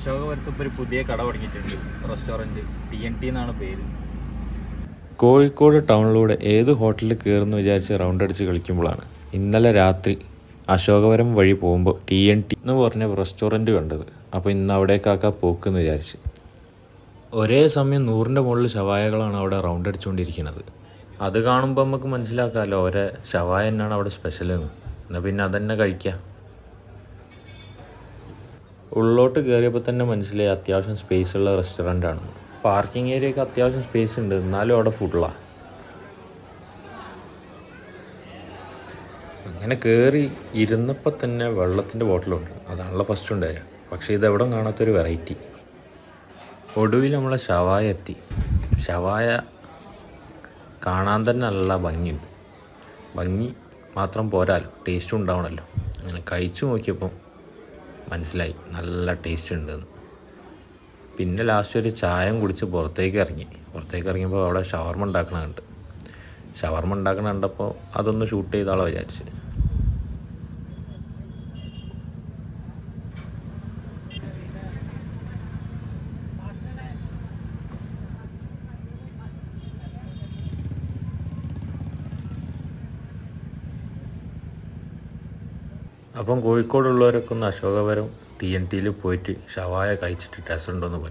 അശോകപുരത്ത് ഒരു പുതിയ കട തുടങ്ങിയിട്ടുണ്ട്. റെസ്റ്റോറന്റ് ടി എൻ ടി എന്നാണ് പേര്. കോഴിക്കോട് ടൗണിലൂടെ ഏത് ഹോട്ടലിൽ കയറുന്നു വിചാരിച്ച് റൗണ്ട് അടിച്ച് കളിക്കുമ്പോഴാണ്. ഇന്നലെ രാത്രി അശോകവരം വഴി പോകുമ്പോൾ ടി എൻ ടി എന്ന് പറഞ്ഞ റെസ്റ്റോറന്റ് കണ്ടത്. അപ്പോൾ ഇന്ന് അവിടേക്കാക്ക പോക്കെന്ന് വിചാരിച്ച്. ഒരേ സമയം നൂറിന്റെ മുകളിൽ ശവായകളാണ് അവിടെ റൗണ്ട് അടിച്ചുകൊണ്ടിരിക്കുന്നത്. അത് കാണുമ്പോൾ നമുക്ക് മനസ്സിലാക്കാമല്ലോ ഒരേ ശവായ തന്നെയാണ് അവിടെ സ്പെഷ്യൽ എന്ന്. എന്നാൽ പിന്നെ അതന്നെ കഴിക്കാം. ഉള്ളോട്ട് കയറിയപ്പോൾ തന്നെ മനസ്സിലായി അത്യാവശ്യം സ്പേസ് ഉള്ള റെസ്റ്റോറന്റ് ആണ്. പാർക്കിംഗ് ഏരിയയൊക്കെ അത്യാവശ്യം സ്പേസ് ഉണ്ട്. എന്നാലും അവിടെ ഫുള്ളാണ് അങ്ങനെ കയറി ഇരുന്നപ്പോൾ തന്നെ വെള്ളത്തിന്റെ ബോട്ടിലുണ്ട് അതാണല്ലോ ഫസ്റ്റ് ഉണ്ടായത്. പക്ഷേ ഇതെവിടെ കാണാത്തൊരു വെറൈറ്റി ഒടുവിൽ നമ്മളെ ഷവായ എത്തി. ഷവായ കാണാൻ തന്നെ നല്ല ഭംഗിയുണ്ട്. ഭംഗി മാത്രം പോരാലോ. ടേസ്റ്റും ഉണ്ടാവണമല്ലോ അങ്ങനെ കഴിച്ചു നോക്കിയപ്പോൾ മനസ്സിലായി. നല്ല ടേസ്റ്റ് ഉണ്ടെന്ന്. പിന്നെ ലാസ്റ്റ് ഒരു ചായം കുടിച്ച് പുറത്തേക്ക് ഇറങ്ങി. പുറത്തേക്ക് ഇറങ്ങിയപ്പോൾ അവിടെ ഷവർമ ഉണ്ടാക്കണ കണ്ട്. ഷവർമ ഉണ്ടാക്കണ കണ്ടപ്പോൾ അതൊന്ന് ഷൂട്ട് ചെയ്താളോ വിചാരിച്ച് അപ്പം കോഴിക്കോടുള്ളവരൊക്കെ ഒന്ന് അശോകവരം ടി എൻ ടിയിൽ പോയിട്ട് ഷവായ കഴിച്ചിട്ട് രസമുണ്ടോയെന്ന് പറയും